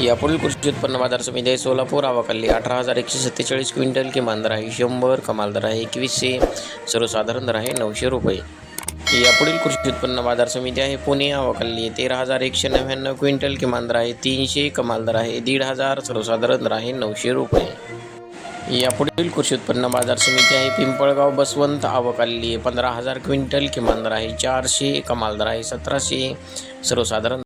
यापुढील कृषी उत्पन्न बाजार समिती आहे. सोलापूर आवाखाली अठरा हजार एकशे सत्तेचाळीस क्विंटल किमान दर आहे. शंभर कमाल दर आहे. एकवीसशे सर्वसाधारण दर आहे. नऊशे रुपये. यापुढील कृषी उत्पन्न बाजार समिती आहे. पुणे आवाखाली तेरा हजार एकशे नव्याण्णव क्विंटल किमान दर आहे. तीनशे कमाल दर आहे. दीड हजार सर्वसाधारण दर आहे. नऊशे रुपये. यापुढील कृषी उत्पन्न बाजार समिती आहे. पिंपळगाव बसवंत आवकाली पंधरा हजार क्विंटल किमान दर आहे. चारशे कमाल दर आहे. सतराशे सर्वसाधारण